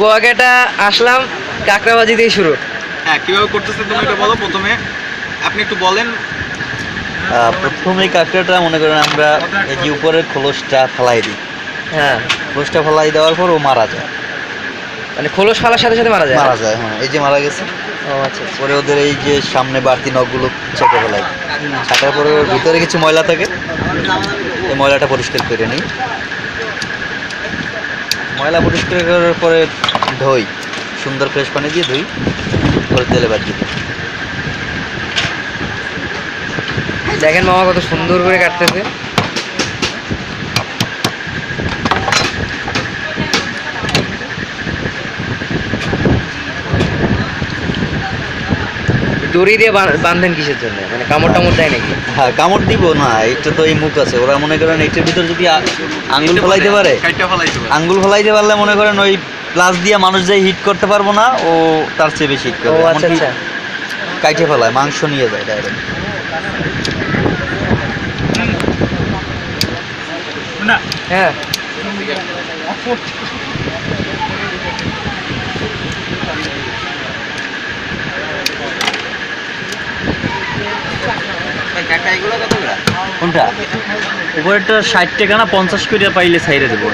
কুয়াকাটা আসলাম কাঁকড়াবাজি দিয়ে শুরু। হ্যাঁ কীভাবে করতেছে তুমি এটা বলো প্রথমে। আপনি একটু বলেন। প্রথমে কাঁকড়াটা মনে করেন আমরা এই যে উপরের খোলসটা ফেলাই দিই। হ্যাঁ। খোলসটা ফেলাই দেওয়ার পর ও মারা যায়। মানে খোলস ফালার সাথে সাথে মারা যায়? মারা যায় হ্যাঁ এই যে মারা গেছে। ও আচ্ছা আচ্ছা। পরে ওদের এই যে সামনে বাড়তি নখগুলো চেপে ফেলাই ছাটার পরে ওর ভিতরে কিছু ময়লা থাকে। এই ময়লাটা পরিষ্কার করে নিই। ময়লা পরিষ্কার করার পরে ধুই সুন্দর ফ্রেশ পানি দিয়ে ধুই পরে তেলে বাজি দেখেন মামা কত সুন্দর করে কাটতেছে। দড়ি দিয়ে বাঁধেন কিসের জন্য? মানে কামড় টামড় দেয় নাকি? হ্যাঁ কামড় দিব না এটা তো এই মুখ আছে। ওরা মনে করেন এটার ভিতর যদি আ- আঙ্গুল ফেলাইতে পারে কাইটা ফেলাইতে পারে। আঙ্গুল ফেলাইতে পারলে মনে করেন ওই প্লাস দিয়ে মানুষ যাই হিট করতে পারব না ও তার চেয়ে বেশি হিট করবে। আচ্ছা আচ্ছা। কাইটে ফেলায় মাংস নিয়ে যায় ডাইরেক্ট হ্যাঁ। কোনটা? উপরেরটা ষাট টাকা না পঞ্চাশ করে পাইলে সাইডে দেবো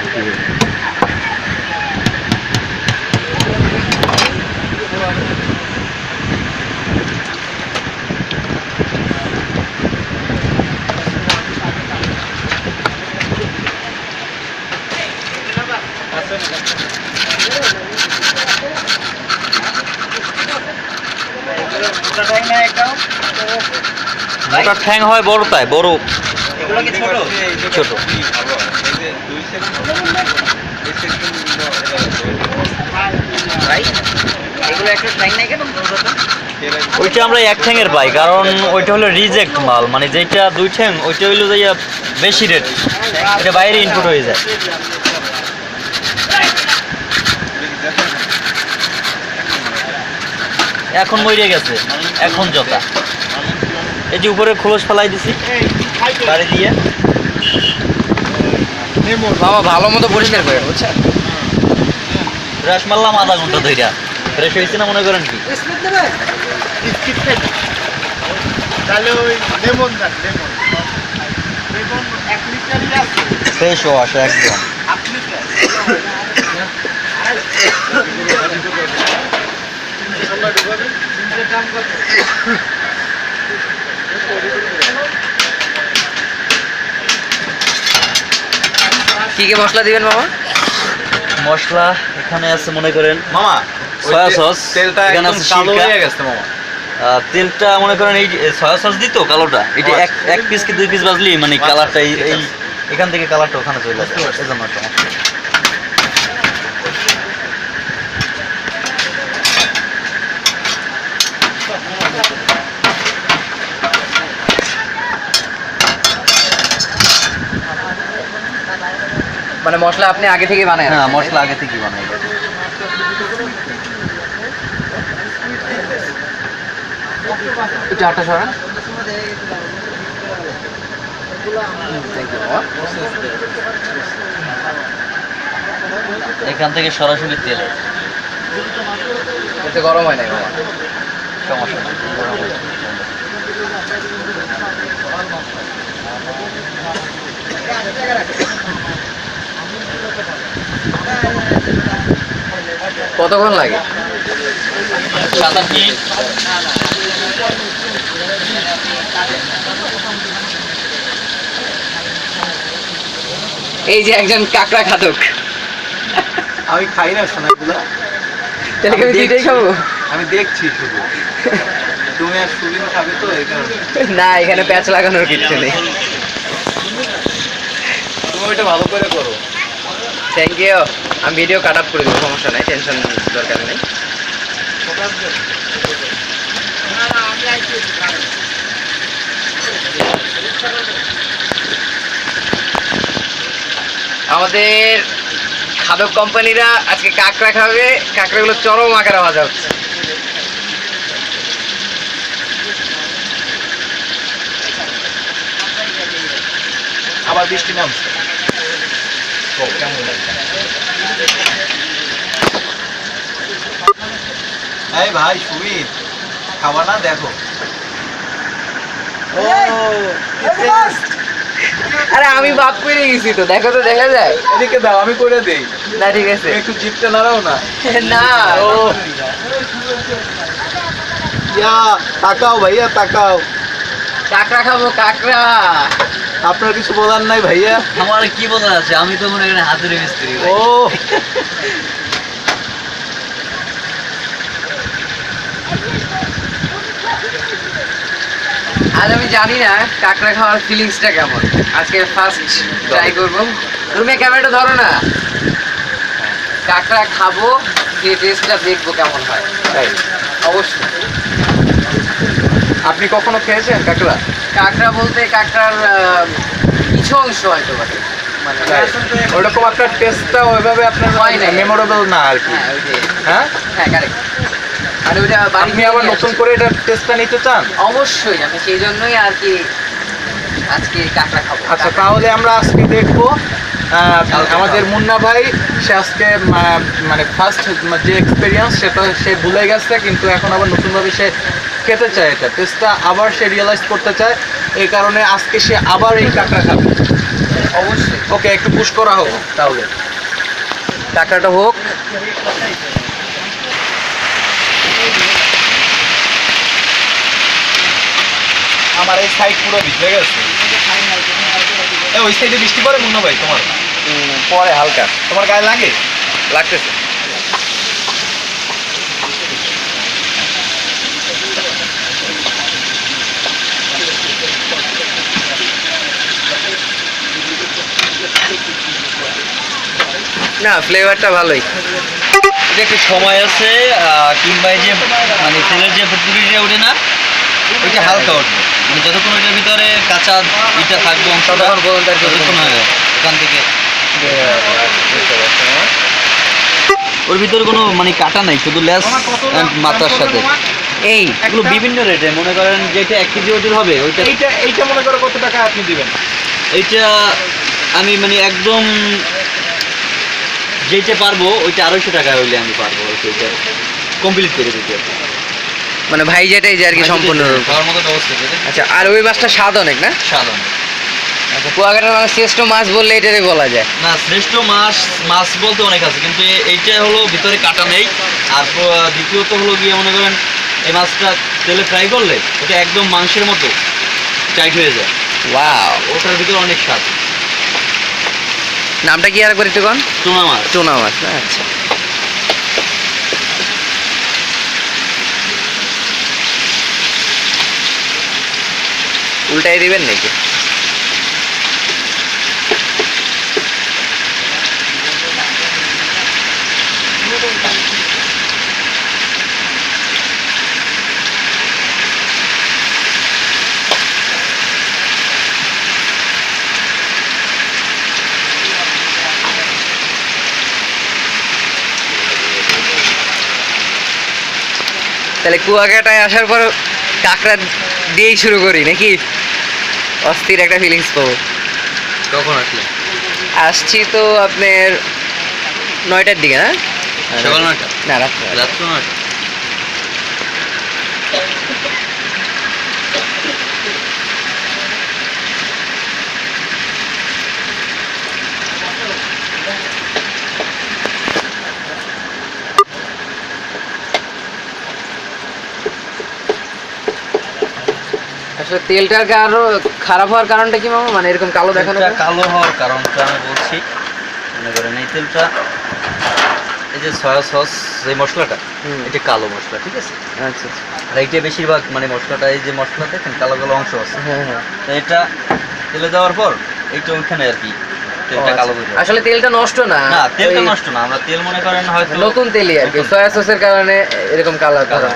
মোটা ঠ্যাং হয় বড় তাই বড়। ছোট? ওইটা আমরা এক ঠ্যাঙের পাই কারণ ওইটা হলো রিজেক্ট মাল মানে যেটা দুই ঠ্যাং ওইটা হইল যাইয়া বেশি রেট এটা বাইরে ইনপুট হয়ে যায়। এখন মরে গেছে। এখন জতা। এই যে উপরে খোলস ফেলাই দিছি। বাড়ি দিয়ে। বাবা ভালো মতো পরিষ্কার করে বুঝছেন? ব্রাশ মারলাম আধা ঘণ্টা ধইরা। ফ্রেশ হয়েছে না মনে করেন কি? তাহলে ওই লেমন দেন লেমন। লেমন এক লিটারই আছে। ফ্রেশ ওয়াশ একদম। কি কি মশলা দিবেন মামা মশলা এখানে আছে মনে করেন মামা সয়া সস তেলটা এখানে আছে কালো হয়ে গেছে মামা আহ, তেলটা মনে করেন এই যে সয়া সস দিত কালোটা এটা এক এক পিস কি দুই পিস বাজলি মানে আচ্ছা, কালারটা এই ঠিক এই। এখান থেকে কালারটা ওখানে চলে যাবে। এজন্য সমস্যা মানে মশলা আপনি আগে থেকে বানায় হ্যাঁ মশলা আগে থেকে বানাই। একটু সরান। এখান থেকে সরাসরি তেল। এতে গরম হয় না সমস্যা নেই কতক্ষণ লাগে? এই যে একজন কাকড়া খাতক আমি খাই না সোনাগুলো তাহলে আমি দুইটাই। খাব? আমি দেখছি শুধু। তুমি আর সুবিন খাবে তো না এখানে প্যাচ লাগানোর কিচ্ছু নেই। তুমি ওইটা ভালো করে করো। থ্যাংক ইউ আমি ভিডিও কাট আপ করে দেবো, সমস্যা নাই টেনশন দরকার নেই। আমাদের খাদক কোম্পানিরা আজকে কাঁকড়া খাবে, কাঁকড়াগুলো চরম আকারে ভাজা হচ্ছে। আবার বৃষ্টি নামছে। কেমন এই ভাই সুমিত খাবার না দেখো ও আরে আমি বাপ করে গেছি তো দেখো তো দেখা যায়। এদিকে দাও আমি করে দেই। না ঠিক আছে। একটু জিপটা নাড়াও না। না। ও। ইয়া তাকাও ভাইয়া তাকাও। কাঁকড়া খাব কাঁকড়া। আপনার কিছু বলার নাই ভাইয়া? আমার কি বলা আছে? আমি তো মনে করেন হাতের মিস্ত্রি ও। আজ আমি জানি না কাঁকড়া খাওয়ার ফিলিংসটা কেমন। আজকে ফার্স্ট ট্রাই করব। তুমি ক্যামেরাটা ধরো না। কাঁকড়া খাব যে টেস্টটা দেখব কেমন হয়। তাই? অবশ্যই। আপনি কখনো খেয়েছেন কাকড়া? কাঁকড়া বলতে কাঁকড়ার কিছু অংশ হয়তো মানে ওরকম আপনার টেস্টটা ওইভাবে আপনার হয়। মেমোরেবল না আর কি। হ্যাঁ ওই যে হ্যাঁ? হ্যাঁ কারেক্ট আর ওইটা আপনি আবার নতুন করে এটার টেস্টটা নিতে চান? অবশ্যই আমি সেই জন্যই আর কি আজকে কাঁকড়া খাব। আচ্ছা তাহলে আমরা আজকে দেখব আমাদের মুন্না ভাই সে আজকে মানে ফার্স্ট যে এক্সপিরিয়েন্স সেটা সে ভুলে গেছে কিন্তু এখন আবার নতুনভাবে সে খেতে চায় এটা। টেস্টটা আবার সে রিয়েলাইজ করতে চায় এই কারণে আজকে সে আবার এই কাঁকড়া খাবে। অবশ্যই। ওকে একটু পুশ করা হোক তাহলে। কাঁকড়াটা হোক। আমার এই সাইড পুরো ভিজে গেছে। ওই সাইডে বৃষ্টি পড়ে মুন্না ভাই তোমার? পরে হালকা। তোমার গায়ে লাগে? লাগতেছে। না ফ্লেভারটা ভালোই। এটা একটু সময় আছে কিংবা এই যে মানে তেলের যে পুকুরিটা ওঠে না ওইটা হালকা উঠবে মানে যতক্ষণ ওইটার ভিতরে কাঁচা ইটা থাকবে অংশটা পর্যন্ত ততক্ষণ হবে ওখান থেকে। ওর ভিতরে কোনো মানে কাটা নাই শুধু লেস মাথার সাথে। এই। এগুলো বিভিন্ন রেটে মনে করেন যেটা এক কেজি ওজন হবে ওইটা এইটা এইটা মনে করো কত টাকা আপনি দিবেন? এইটা আমি মানে একদম যেটা পারব ওইটা আড়াইশো টাকা হইলে আমি পারব ওইটা কমপ্লিট করে দিতে। মানে ভাই যেটাই যে আর কি সম্পূর্ণ খাওয়ার মতো করে আচ্ছা আর ওই মাছটা স্বাদ অনেক না? সাধারণ আচ্ছা কুয়াকাটার মাছ শ্রেষ্ঠ মাছ বললে এটারে বলা যায়। না শ্রেষ্ঠ মাছ মাছ বলতে অনেক আছে কিন্তু এইটা হলো ভিতরে কাটা নেই। আর দ্বিতীয়ত হলো গিয়ে মনে করেন এই মাছটা তেলে ফ্রাই করলে ওটা একদম মাংসের মতো টাইট হয়ে যায়। ওয়াও ওটার ভিতরে অনেক স্বাদ। নামটা কি আর করি একটু কন? টুনা মাছ। চুনা মাছ না আচ্ছা। উল্টাই দিবেন নাকি? তাহলে কুয়াকাটায় আসার পর কাঁকড়া দিয়েই শুরু করি নাকি? অস্থির একটা ফিলিংস পাবো। কখন আসলে? আসছি তো আপনার নয়টার দিকে না? সকাল নয়টা। না রাত্রে। রাত্রে নয়টা। আসলে তেলটার আরও খারাপ হওয়ার কারণটা কি মামা? মানে এরকম কালো দেখানো কালো হওয়ার কারণটা আমি বলছি। মনে করেন এই তেলটা এই যে সয়া সস যে মশলাটা। এটা কালো মশলা ঠিক আছে? আচ্ছা আর এইটা বেশিরভাগ মানে মশলাটা এই যে মশলা দেখেন কালো কালো অংশ আছে। হ্যাঁ হ্যাঁ। তো এটা তেলে দেওয়ার পর এইটা ওইখানে আর কি তেলটা কালো হয়ে আসলে তেলটা নষ্ট না? না তেলটা নষ্ট না আমরা তেল মনে করেন হয়তো নতুন তেলই আর কি। সয়া সসের কারণে এরকম কালার ধারণ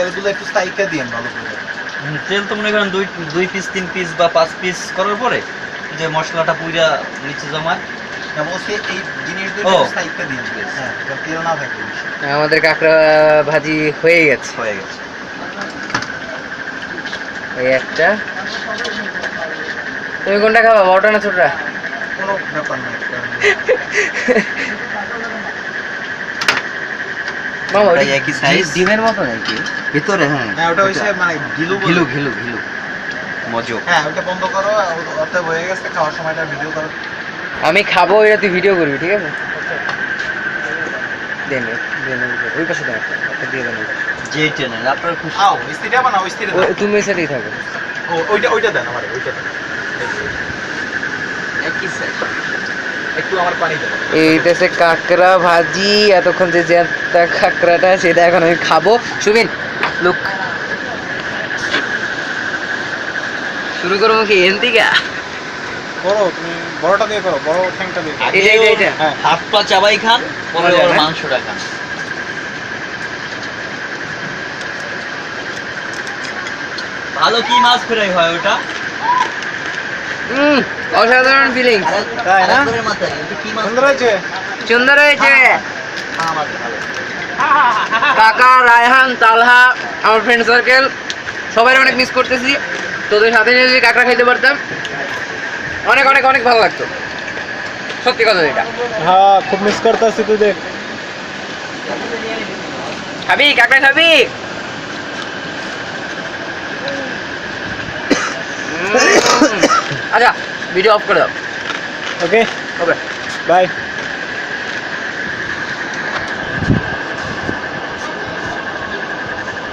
তেলগুলো একটু স্টাইকা দিয়েন ভালো করে। তেল তো মনে করেন দুই দুই পিস তিন পিস বা পাঁচ পিস করার পরে যে মশলাটা পুইরা নিচে জমায়। হ্যাঁ। থাকে আমাদের কাঁকড়া ভাজি হয়ে গেছে। হয়ে গেছে। এই একটা। তুমি কোনটা খাবা বড়টা না ছোটটা? কোনো ব্যাপার না একই? ডিমের মতো নাকি? ভিতরে হ্যাঁ। হ্যাঁ ওটা হইছে মানে। ঘিলু ঘিলু ঘিলু মজো। হ্যাঁ ওটা বন্ধ করো হয়ে গেছে খাওয়ার সময়টা ভিডিও করো। আমি খাব এটা তুই ভিডিও করবি ঠিক আছে? দেন দেন ওই পাশে দেন একটা, একটা দিয়ে দেন যে চ্যানেল আপনার খুশি। আও ইস্তিটা বানাও ইস্তিটা তুমি সাইডেই থাকো। ও ওইটা ওইটা দেন আমার ওইটা দেন। একই সাইজ একটু আমার পানি দেন এইটাছে কাঁকড়া ভাজি এতক্ষণ যে কাঁকড়াটা সেটা এখন আমি খাব। সুবিন লুক শুরু করব কি এন থেকে? করো তুমি বড়টা দিয়ে করো বড় ঠ্যাংটা দিয়ে এটা এটা এটা হ্যাঁ হাত পা চাবাই খান পরে? মাংসটা খান। ভালো কি মাছ ফ্রাই হয় ওটা? হুম অসাধারণ ফিলিং তাই না? সুন্দর হয়েছে? সুন্দর হয়েছে। কাকা রায়হান তালহা আমার ফ্রেন্ড সার্কেল সবাই অনেক মিস করতেছি। তোদের সাথে নিয়ে যদি কাঁকড়া খাইতে পারতাম অনেক অনেক অনেক ভালো লাগতো। সত্যি কথা এটা হ্যাঁ খুব মিস করতেছি তোদের। খাবি কাঁকড়া খাবি? আচ্ছা ভিডিও অফ করে দাও ওকে ওকে বাই